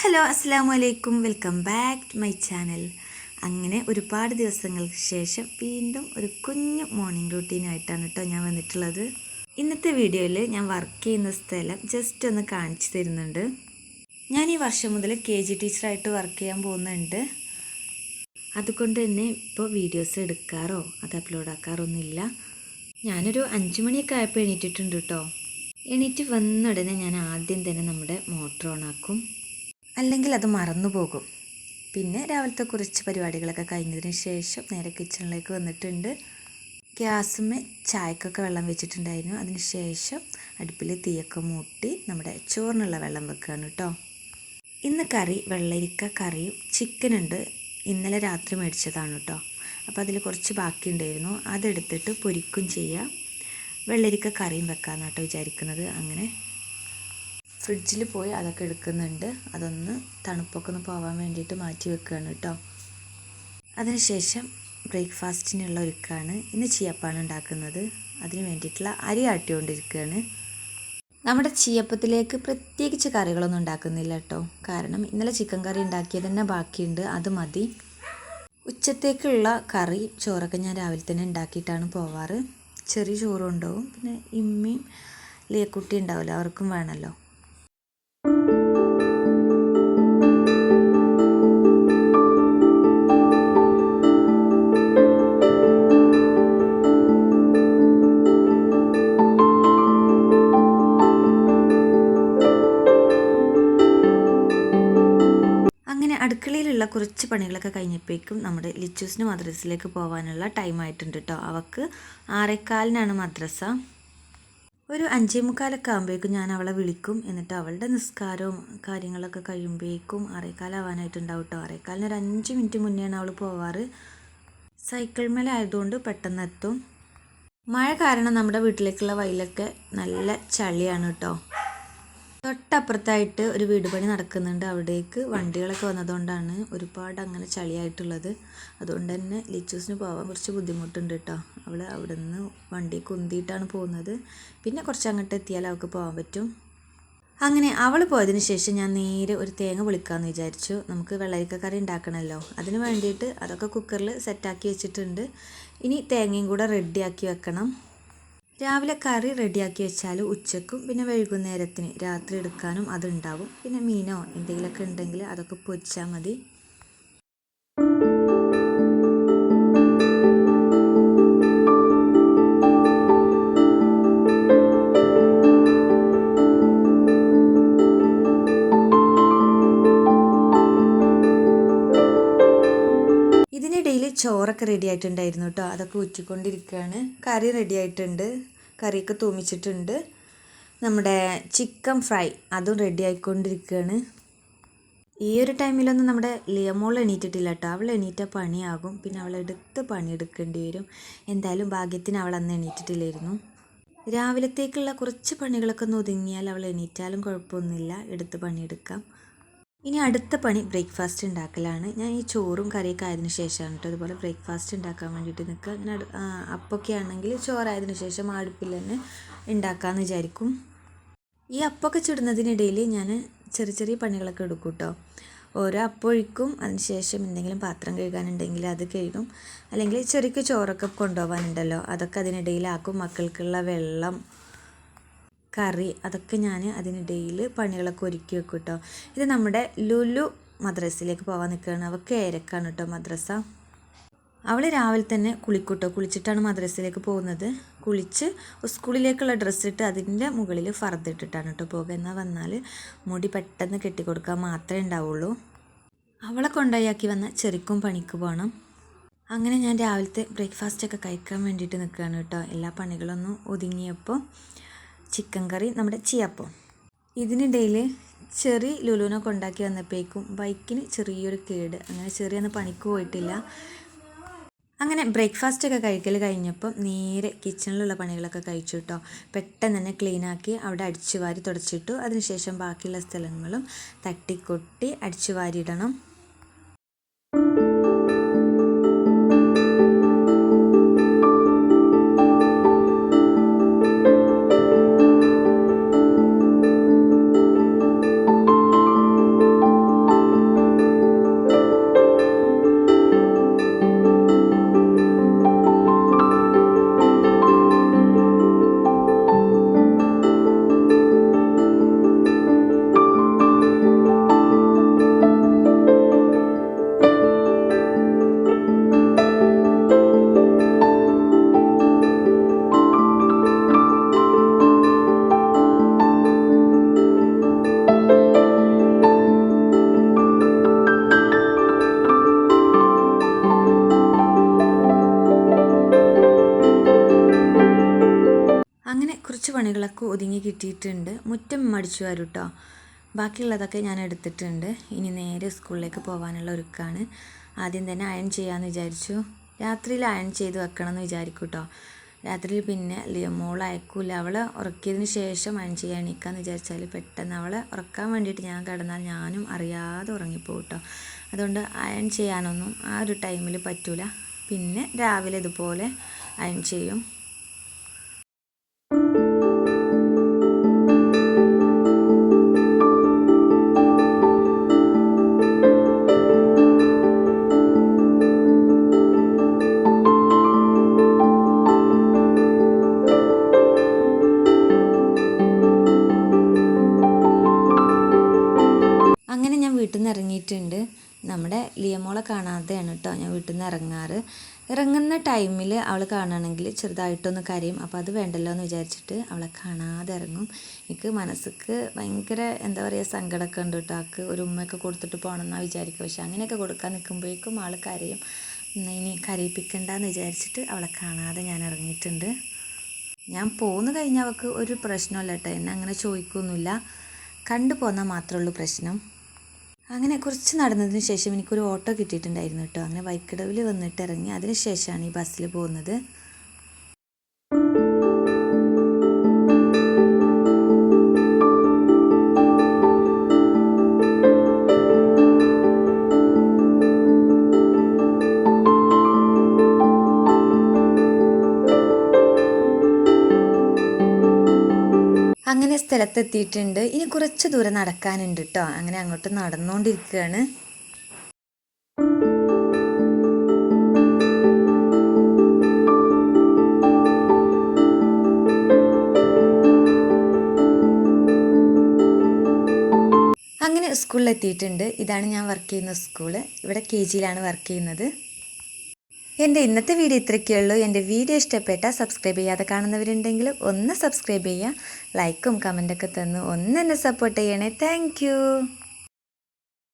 Hello അസ്സാം വലൈക്കും welcome back to my channel. അങ്ങനെ ഒരുപാട് ദിവസങ്ങൾക്ക് ശേഷം വീണ്ടും ഒരു കുഞ്ഞു മോർണിംഗ് റൂട്ടീനായിട്ടാണ് കേട്ടോ ഞാൻ വന്നിട്ടുള്ളത്. ഇന്നത്തെ വീഡിയോയിൽ ഞാൻ വർക്ക് ചെയ്യുന്ന സ്ഥലം ജസ്റ്റ് ഒന്ന് കാണിച്ചു തരുന്നുണ്ട്. ഞാൻ ഈ വർഷം മുതൽ കെ ജി ടീച്ചറായിട്ട് വർക്ക് ചെയ്യാൻ പോകുന്നുണ്ട്. അതുകൊണ്ട് തന്നെ ഇപ്പോൾ വീഡിയോസ് എടുക്കാറോ അത് അപ്ലോഡ് ആക്കാറൊന്നുമില്ല. ഞാനൊരു അഞ്ച് മണിയൊക്കെ ആയപ്പോൾ എണീറ്റിട്ടുണ്ട് കേട്ടോ. എണീറ്റ് വന്ന ഉടനെ ഞാൻ ആദ്യം തന്നെ നമ്മുടെ മോട്ടർ ഓൺ ആക്കും. അല്ലെങ്കിൽ അത് മറന്നുപോകും പിന്നെ രാവിലത്തെ കുറച്ച് പരിപാടികളൊക്കെ കഴിഞ്ഞതിന് ശേഷം നേരെ കിച്ചണിലേക്ക് വന്നിട്ടുണ്ട്. ഗ്യാസുമേ ചായക്കൊക്കെ വെള്ളം വെച്ചിട്ടുണ്ടായിരുന്നു. അതിന് ശേഷം അടുപ്പിൽ തീയൊക്കെ മൂട്ടി നമ്മുടെ ചോറിനുള്ള വെള്ളം വെക്കുകയാണ് കേട്ടോ. ഇന്ന് കറി വെള്ളരിക്ക കറിയും ചിക്കനുണ്ട് ഇന്നലെ രാത്രി മേടിച്ചതാണ് കേട്ടോ. അപ്പോൾ അതിൽ കുറച്ച് ബാക്കിയുണ്ടായിരുന്നു. അതെടുത്തിട്ട് പൊരിക്കും ചെയ്യാം. വെള്ളരിക്ക കറിയും വെക്കാമെന്നാട്ടോ വിചാരിക്കുന്നത്. അങ്ങനെ ഫ്രിഡ്ജിൽ പോയി അതൊക്കെ എടുക്കുന്നുണ്ട്. അതൊന്ന് തണുപ്പൊക്കെ ഒന്ന് പോകാൻ വേണ്ടിയിട്ട് മാറ്റി വെക്കുകയാണ് കേട്ടോ അതിനുശേഷം ബ്രേക്ക്ഫാസ്റ്റിനുള്ള ഒരുക്കാണ്. ഇന്ന് ചീയപ്പാണ് ഉണ്ടാക്കുന്നത്. അതിന് വേണ്ടിയിട്ടുള്ള അരി ആട്ടിക്കൊണ്ടിരിക്കുകയാണ് നമ്മുടെ ചീയപ്പത്തിലേക്ക് പ്രത്യേകിച്ച് കറികളൊന്നും ഉണ്ടാക്കുന്നില്ല കേട്ടോ കാരണം ഇന്നലെ ചിക്കൻ കറി ഉണ്ടാക്കിയത് തന്നെ ബാക്കിയുണ്ട്. അത് മതി. ഉച്ചത്തേക്കുള്ള കറി ചോറൊക്കെ ഞാൻ രാവിലെ തന്നെ ഉണ്ടാക്കിയിട്ടാണ് പോവാറ്. ചെറിയ ചോറുണ്ടാവും. പിന്നെ ഇമ്മയും ലിയക്കുട്ടി ഉണ്ടാവില്ല അവർക്കും വേണമല്ലോ. അടുക്കളയിലുള്ള കുറച്ച് പണികളൊക്കെ കഴിഞ്ഞപ്പോഴേക്കും നമ്മുടെ ലിച്ചൂസിന് മദ്രസയിലേക്ക് പോകാനുള്ള ടൈം ആയിട്ടുണ്ട് കേട്ടോ അവൾക്ക് ആറേക്കാലിനാണ് മദ്രസ. ഒരു അഞ്ചേ മുക്കാലൊക്കെ ആകുമ്പോഴേക്കും ഞാൻ അവളെ വിളിക്കും. എന്നിട്ട് അവളുടെ നിസ്കാരവും കാര്യങ്ങളൊക്കെ കഴിയുമ്പോഴേക്കും ആറേക്കാലാവാനായിട്ടുണ്ടാവും കേട്ടോ ആറേക്കാലിന് ഒരു അഞ്ച് മിനിറ്റ് മുന്നെയാണ് അവൾ പോവാറ്. സൈക്കിൾ മേലായതുകൊണ്ട് പെട്ടെന്ന് എത്തും. മഴ കാരണം നമ്മുടെ വീട്ടിലേക്കുള്ള വയലൊക്കെ നല്ല ചളിയാണ് കേട്ടോ തൊട്ടപ്പുറത്തായിട്ട് ഒരു വീട് പണി നടക്കുന്നുണ്ട്. അവിടേക്ക് വണ്ടികളൊക്കെ വന്നതുകൊണ്ടാണ് ഒരുപാട് അങ്ങനെ ചളിയായിട്ടുള്ളത്. അതുകൊണ്ട് തന്നെ ലിച്ചൂസിന് പോകാൻ കുറച്ച് ബുദ്ധിമുട്ടുണ്ട് കേട്ടോ. അവൾ അവിടെ നിന്ന് വണ്ടി കുന്തിയിട്ടാണ് പോകുന്നത്. പിന്നെ കുറച്ച് അങ്ങോട്ട് എത്തിയാൽ അവൾക്ക് പോകാൻ പറ്റും. അങ്ങനെ അവൾ പോയതിന് ശേഷം ഞാൻ നേരെ ഒരു തേങ്ങ പൊളിക്കാമെന്ന് വിചാരിച്ചു. നമുക്ക് വെള്ളരിക്ക കറി ഉണ്ടാക്കണമല്ലോ. അതിന് വേണ്ടിയിട്ട് അതൊക്കെ കുക്കറിൽ സെറ്റാക്കി വെച്ചിട്ടുണ്ട്. ഇനി തേങ്ങയും കൂടെ റെഡിയാക്കി വെക്കണം. രാവിലെ കറി റെഡിയാക്കി വെച്ചാൽ ഉച്ചക്കും പിന്നെ വൈകുന്നേരത്തിന് രാത്രി എടുക്കാനും അതുണ്ടാവും. പിന്നെ മീനോ എന്തെങ്കിലുമൊക്കെ ഉണ്ടെങ്കിൽ അതൊക്കെ പൊരിച്ചാൽ മതി. ചോറൊക്കെ റെഡി ആയിട്ടുണ്ടായിരുന്നു കേട്ടോ അതൊക്കെ ഊറ്റിക്കൊണ്ടിരിക്കുകയാണ് കറി റെഡി ആയിട്ടുണ്ട്. കറിയൊക്കെ തൂമിച്ചിട്ടുണ്ട്. നമ്മുടെ ചിക്കൻ ഫ്രൈ അതും റെഡി ആയിക്കൊണ്ടിരിക്കുകയാണ് ഈ ഒരു ടൈമിലൊന്നും നമ്മുടെ ലിയമോൾ എണീറ്റിട്ടില്ല കേട്ടോ അവൾ എണീറ്റ പണിയാകും. പിന്നെ അവൾ എടുത്ത് പണിയെടുക്കേണ്ടി വരും. എന്തായാലും ഭാഗ്യത്തിന് അവൾ അന്ന് എണീറ്റിട്ടില്ലായിരുന്നു. രാവിലത്തേക്കുള്ള കുറച്ച് പണികളൊക്കെ ഒന്ന് ഒതുങ്ങിയാൽ അവൾ എണീറ്റാലും കുഴപ്പമൊന്നുമില്ല. എടുത്ത് പണിയെടുക്കാം. ഇനി അടുത്ത പണി ബ്രേക്ക്ഫാസ്റ്റ് ഉണ്ടാക്കലാണ് ഞാൻ ഈ ചോറും കറിയൊക്കെ ആയതിനു ശേഷമാണ് കേട്ടോ അതുപോലെ ബ്രേക്ക്ഫാസ്റ്റ് ഉണ്ടാക്കാൻ വേണ്ടിയിട്ട് നിൽക്കുക അങ്ങനെ അപ്പൊക്കെ ആണെങ്കിൽ ചോറായതിനു ശേഷം അടുപ്പിൽ തന്നെ ഉണ്ടാക്കാമെന്ന് വിചാരിക്കും. ഈ അപ്പൊക്കെ ചുടുന്നതിനിടയിൽ ഞാൻ ചെറിയ ചെറിയ പണികളൊക്കെ എടുക്കും കേട്ടോ ഓരോ അപ്പൊഴിക്കും അതിനുശേഷം എന്തെങ്കിലും പാത്രം കഴുകാനുണ്ടെങ്കിൽ അത് കഴുകും. അല്ലെങ്കിൽ ചെറിയ ചോറൊക്കെ കൊണ്ടുപോകാനുണ്ടല്ലോ അതൊക്കെ അതിനിടയിലാക്കും. മക്കൾക്കുള്ള വെള്ളം കറി അതൊക്കെ ഞാൻ അതിനിടയിൽ പണികളൊക്കെ ഒരുക്കി വെക്കും കേട്ടോ ഇത് നമ്മുടെ ലുലു മദ്രസയിലേക്ക് പോകാൻ നിൽക്കുകയാണ്. അവൾക്ക് ഏരക്കാണ് കേട്ടോ മദ്രസ. അവൾ രാവിലെ തന്നെ കുളിക്കൂട്ടോ കുളിച്ചിട്ടാണ് മദ്രസയിലേക്ക് പോകുന്നത്. കുളിച്ച് സ്കൂളിലേക്കുള്ള ഡ്രസ്സ് ഇട്ട് അതിന്റെ മുകളിൽ ഫർദ് ഇട്ടിട്ടാണ് കേട്ടോ പോകുക എന്നാൽ വന്നാൽ മുടി പെട്ടെന്ന് കെട്ടിക്കൊടുക്കാൻ മാത്രമേ ഉണ്ടാവുള്ളൂ. അവളെ കൊണ്ടുപോയാക്കി വന്ന ചെറുക്കും പണിക്ക് പോകണം. അങ്ങനെ ഞാൻ രാവിലത്തെ ബ്രേക്ക്ഫാസ്റ്റൊക്കെ കഴിക്കാൻ വേണ്ടിയിട്ട് നിൽക്കുകയാണ് കേട്ടോ എല്ലാ പണികളൊന്നും ഒതുങ്ങിയപ്പോൾ ചിക്കൻ കറി നമ്മുടെ ചിയപ്പം. ഇതിനിടയിൽ ചെറിയ ലുലുവിനൊക്കെ ഉണ്ടാക്കി വന്നപ്പോഴേക്കും ബൈക്കിന് ചെറിയൊരു കേട്. അങ്ങനെ ചെറിയൊന്നും പണിക്ക് പോയിട്ടില്ല. അങ്ങനെ ബ്രേക്ക്ഫാസ്റ്റ് ഒക്കെ കഴിക്കൽ കഴിഞ്ഞപ്പം നേരെ കിച്ചണിലുള്ള പണികളൊക്കെ കഴിച്ചു കേട്ടോ പെട്ടെന്ന് തന്നെ ക്ലീനാക്കി അവിടെ അടിച്ചു വാരി തുടച്ചിട്ടു. അതിനുശേഷം ബാക്കിയുള്ള സ്ഥലങ്ങളും തട്ടിക്കൊട്ടി അടിച്ചു വാരിയിടണം പണികളൊക്കെ ഒതുങ്ങി കിട്ടിയിട്ടുണ്ട്. മുറ്റം മടിച്ചു വരും കേട്ടോ ബാക്കിയുള്ളതൊക്കെ ഞാൻ എടുത്തിട്ടുണ്ട്. ഇനി നേരെ സ്കൂളിലേക്ക് പോകാനുള്ള ഒരുക്കാണ്. ആദ്യം തന്നെ അയൺ ചെയ്യാമെന്ന് വിചാരിച്ചു. രാത്രിയിൽ അയൺ ചെയ്ത് വെക്കണം എന്ന് വിചാരിക്കും കേട്ടോ രാത്രിയിൽ പിന്നെ മോൾ അയക്കൂല. അവളെ ഉറക്കിയതിന് ശേഷം അയൺ ചെയ്യാൻ എണീക്കാന്ന് വിചാരിച്ചാൽ പെട്ടെന്ന് അവളെ ഉറക്കാൻ വേണ്ടിയിട്ട് ഞാൻ കിടന്നാൽ ഞാനും അറിയാതെ ഉറങ്ങിപ്പോകും കേട്ടോ അതുകൊണ്ട് അയൺ ചെയ്യാനൊന്നും ആ ഒരു ടൈമിൽ പറ്റൂല. പിന്നെ രാവിലെ ഇതുപോലെ അയൺ ചെയ്യും. നിന്ന് നമ്മുടെ ലിയമോളെ കാണാതെയാണ് കേട്ടോ ഞാൻ വീട്ടിൽ നിന്ന് ഇറങ്ങാറ്. ഇറങ്ങുന്ന ടൈമിൽ അവൾ കാണുകയാണെങ്കിൽ ചെറുതായിട്ടൊന്ന് കരയും. അപ്പോൾ അത് വേണ്ടല്ലോ എന്ന് വിചാരിച്ചിട്ട് അവളെ കാണാതെ ഇറങ്ങും. എനിക്ക് മനസ്സിക്ക് ഭയങ്കര എന്താ പറയുക സങ്കടമൊക്കെ ഉണ്ട് കേട്ടോ. ആൾക്ക് ഒരു ഉമ്മയൊക്കെ കൊടുത്തിട്ട് പോകണമെന്നാണ് വിചാരിക്കുക പക്ഷെ അങ്ങനെയൊക്കെ കൊടുക്കാൻ നിൽക്കുമ്പോഴേക്കും ആൾ കരയും. ഇനി കരയിപ്പിക്കണ്ടെന്ന് വിചാരിച്ചിട്ട് അവളെ കാണാതെ ഞാൻ ഇറങ്ങിയിട്ടുണ്ട്. ഞാൻ പോന്നു കഴിഞ്ഞാൽ അവൾക്ക് ഒരു പ്രശ്നമല്ല കേട്ടോ. എന്നെ അങ്ങനെ ചോദിക്കൊന്നുമില്ല. കണ്ടു പോന്നാൽ മാത്രമേ ഉള്ളൂ പ്രശ്നം. അങ്ങനെ കുറച്ച് നടന്നതിന് ശേഷം എനിക്കൊരു ഓട്ടോ കിട്ടിയിട്ടുണ്ടായിരുന്നു കേട്ടോ. അങ്ങനെ വൈക്കടവിൽ വന്നിട്ട് ഇറങ്ങി. അതിന് ശേഷമാണ് ഈ ബസ്സിൽ പോകുന്നത്. അങ്ങനെ സ്ഥലത്തെത്തിയിട്ടുണ്ട്. ഇനി കുറച്ച് ദൂരം നടക്കാനുണ്ട് കേട്ടോ അങ്ങനെ അങ്ങോട്ട് നടന്നുകൊണ്ടിരിക്കുകയാണ് അങ്ങനെ സ്കൂളിലെത്തിയിട്ടുണ്ട്. ഇതാണ് ഞാൻ വർക്ക് ചെയ്യുന്ന സ്കൂൾ. ഇവിടെ കെ ജിയിലാണ് വർക്ക് ചെയ്യുന്നത്. എന്റെ ഇന്നത്തെ വീഡിയോ ഇത്രയൊക്കെ ഉള്ളൂ. എന്റെ വീഡിയോ ഇഷ്ടപ്പെട്ട സബ്സ്ക്രൈബ് ചെയ്യാതെ കാണുന്നവരുണ്ടെങ്കിൽ ഒന്ന് സബ്സ്ക്രൈബ് ചെയ്യുക. ലൈക്കും കമന്റൊക്കെ തന്നു ഒന്ന് എന്നെ സപ്പോർട്ട് ചെയ്യണേ. താങ്ക്